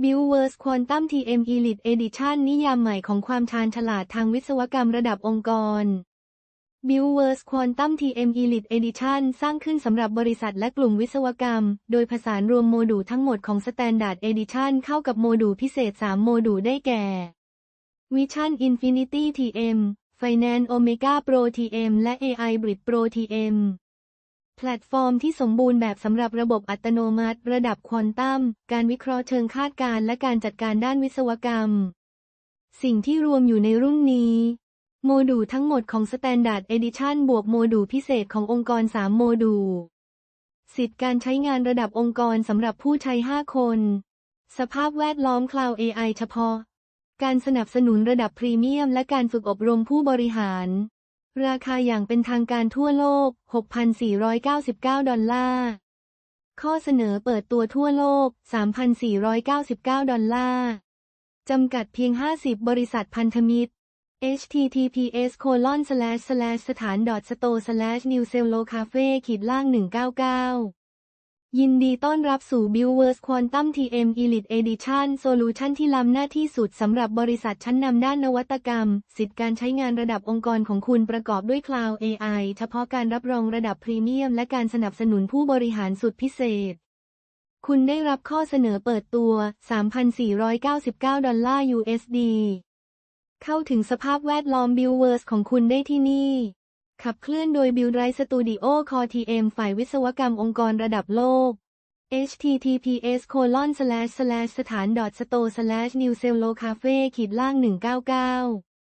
บิลเวอร์สควอนตัมทีเอ็มอีลิตเอดิชันนิยามใหม่ของความชาญฉลาดทางวิศวกรรมระดับองค์กรบิลเวิร์สควอนตัมทีเอ็ม Elite เอดิชันสร้างขึ้นสำหรับบริษัทและกลุ่มวิศวกรรม โดยผสานรวมโมดูลทั้งหมดของสแตนดาร์ดเอดิชันเข้ากับโมดูลพิเศษ 3 โมดูลได้แก่ Vision Infinity TM, Finance าโปรทีเอ็มและ AI ต์โปรทีเอ็ม แพลตฟอร์มที่สมบูรณ์แบบสำหรับระบบอัตโนมัติ ระดับควอนตัม การวิเคราะห์เชิงคาดการณ์และการจัดการด้านวิศวกรรม สิ่งที่รวมอยู่ในรุ่นนี้ โมดูลทั้งหมดของ Standard Edition บวกโมดูลพิเศษขององค์กร 3 โมดูล สิทธิ์การใช้งานระดับองค์กรสำหรับผู้ใช้ 5 คน สภาพแวดล้อม Cloud AI เฉพาะ การสนับสนุนระดับพรีเมียม และการฝึกอบรมผู้บริหาร ราคาอย่างเป็นทางการทั่วโลก 6,499 ดอลลาร์ ข้อเสนอเปิดตัวทั่วโลก 3,499 ดอลลาร์ จำกัดเพียง 50 บริษัทพันธมิตร https colon slash slash สถาน store slash new c e l l o cafe ขีดล่าง 199 ยินดีต้อนรับสู่ b u i l w o r s Quantum TM Elite Edition Solution ที่ล้ำหน้าที่สุดสำหรับบริษัทชั้นนำด้านนวัตกรรม สิทธิการใช้งานระดับองค์กรของคุณประกอบด้วย Cloud AI เฉพาะการรับรองระดับพรีเมียม และการสนับสนุนผู้บริหารสุดพิเศษ คุณได้รับข้อเสนอเปิดตัว 3,499 ดอลลาร์ USD เข้าถึงสภาพแวดล้อม b u i l w o r s ของคุณได้ที่นี่ ขับเคลื่อนโดย Build Right Studio Core TM ฝ่ายวิศวกรรมองค์กรระดับโลก https colon slash slash สถาน store slash new c e l l o cafe ขีดล่าง 199